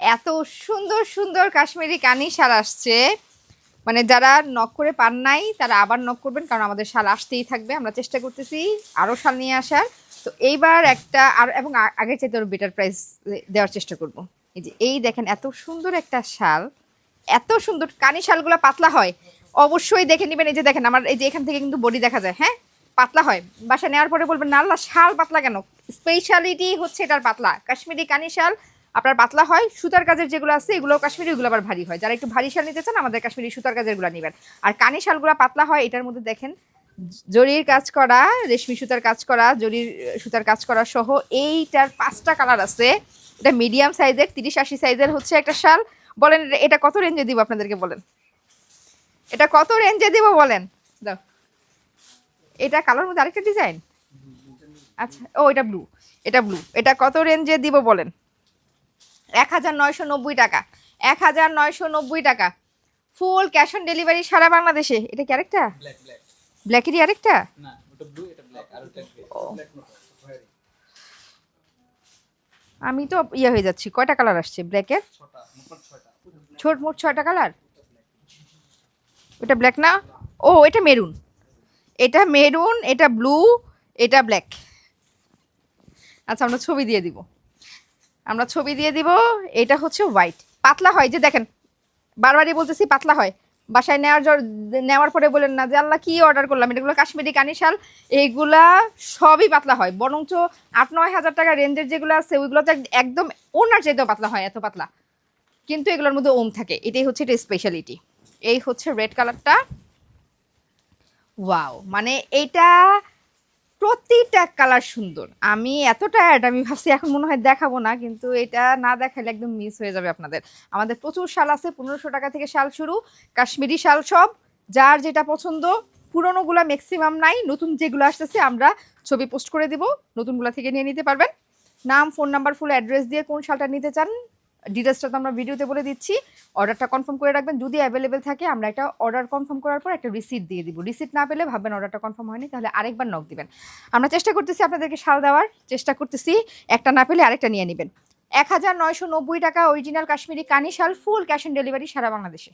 এত সুন্দর সুন্দর কাশ্মীরি কানি শাল আসছে। মানে যারা নক করে পান নাই, তারা আবার নক করবেন, কারণ আমাদের শাল আসতেই থাকবে। আমরা চেষ্টা করতেছি আরও শাল নিয়ে আসার। তো এইবার একটা আর, এবং আগের চাইতে আরও বেটার প্রাইস দেওয়ার চেষ্টা করব। এই যে, এই দেখেন এত সুন্দর একটা শাল। এত সুন্দর কানি শালগুলো পাতলা হয়। অবশ্যই দেখে নেবেন। এই যে দেখেন, আমার এই যে এখান থেকে কিন্তু বডি দেখা যায় হ্যাঁ? পাতলা হয়। বাসা নেওয়ার পরে বলবেন, না আল্লাহ শাল পাতলা কেন? স্পেশালিটি হচ্ছে এটার পাতলা। কাশ্মীরি কানি শাল আপনার পাতলা হয়, সুতার কাজের যেগুলো আছে, এগুলো কাশ্মীরি, এগুলো আবার ভারী হয়। যারা একটু ভারী শাল নিতে চান, আমাদের কাশ্মীরি সুতার কাজের নেবেন। আর কানি শালগুলো পাতলা হয়, এটার মধ্যে দেখেন, জরির কাজ করা, রেশমি সুতার কাজ করা, জরির সুতার কাজ করা সহ এইটার পাঁচটা কালার আছে। এটা মিডিয়াম সাইজের, তিরিশ আশি সাইজের হচ্ছে একটা শাল। বলেন, এটা কত রেঞ্জে দিব আপনাদেরকে বলেন? এটা কত রেঞ্জে দিব বলেন? দাও। এটা কালার মধ্যে আরেকটা ডিজাইন? আচ্ছা ও, এটা ব্লু এটা ব্লু এটা কত রেঞ্জে দিব বলেন? এক হাজার নয়শো নব্বই টাকা। এক হাজার নয়শো নব্বই টাকা। ফুল ক্যাশ অন ডেলিভারি সারা বাংলাদেশে। এটা কি আরেকটা? ব্ল্যাক ব্ল্যাক ব্ল্যাকেরই আরেকটা? এটা আমি তো ইয়ে হয়ে যাচ্ছি। কয়টা কালার আসছে ব্ল্যাকের ছটা ছোট মোট ছয়টা কালার ওটা ব্ল্যাক না? ও এটা মেরুন এটা মেরুন এটা ব্লু এটা ব্ল্যাক আচ্ছা আমরা ছবি দিয়ে দিব। আমরা ছবি দিয়ে দিব, এটা হচ্ছে হোয়াইট পাতলা হয়, যে দেখেন, বারবারই বলতেছি পাতলা হয়। বাসায় নেওয়ার নেওয়ার পরে বলেন না যে, আল্লাহ, কি অর্ডার করলাম? এগুলো কাশ্মীরি কানিশাল এইগুলা সবই পাতলা হয়। বরঞ্চ আট, নয় হাজার টাকা রেঞ্জের যেগুলো আছে, ওইগুলো তো একদম ওনার চাইতেও পাতলা হয়, এত পাতলা। কিন্তু এগুলোর মধ্যে ওম থাকে। এটাই হচ্ছে এটা স্পেশালিটি এই হচ্ছে রেড কালারটা ওয়াও মানে এটা প্রতিটা কালার সুন্দর। আমি এত টায়ার্ড আমি ভাবছি এখন মনে হয় দেখাবো না, কিন্তু এটা না দেখালে একদম মিস হয়ে যাবে আপনাদের। আমাদের প্রচুর শাল আছে, পনেরোশো টাকা থেকে শাল শুরু, কাশ্মীরি শাল সব। যার যেটা পছন্দ, পুরোনোগুলা ম্যাক্সিমাম নাই, নতুন যেগুলো আসতেছে আমরা ছবি পোস্ট করে দিব, নতুনগুলা থেকে নিয়ে নিতে পারবেন। নাম ফোন নাম্বার ফুল অ্যাড্রেস দিয়ে কোন শালটা নিতে চান ডিটেলসটা তো আমরা ভিডিওতে বলে দিচ্ছি। অর্ডারটা কনফার্ম করে রাখবেন। যদি অ্যাভেলেবেল থাকে, আমরা একটা অর্ডার কনফার্ম করার পর একটা রিসিট দিয়ে দিব। রিসিট না পেলে ভাববেন অর্ডারটা কনফার্ম হয়নি, তাহলে আরেকবার নক দিবেন। আমরা চেষ্টা করতেছি আপনাদেরকে শাল দেওয়ার, চেষ্টা করতেছি। একটা না পেলে আরেকটা নিয়ে নেবেন। এক হাজার নয়শো নব্বই টাকা অরিজিনাল কাশ্মীরি কানি শাল ফুল ক্যাশ অন ডেলিভারি সারা বাংলাদেশে।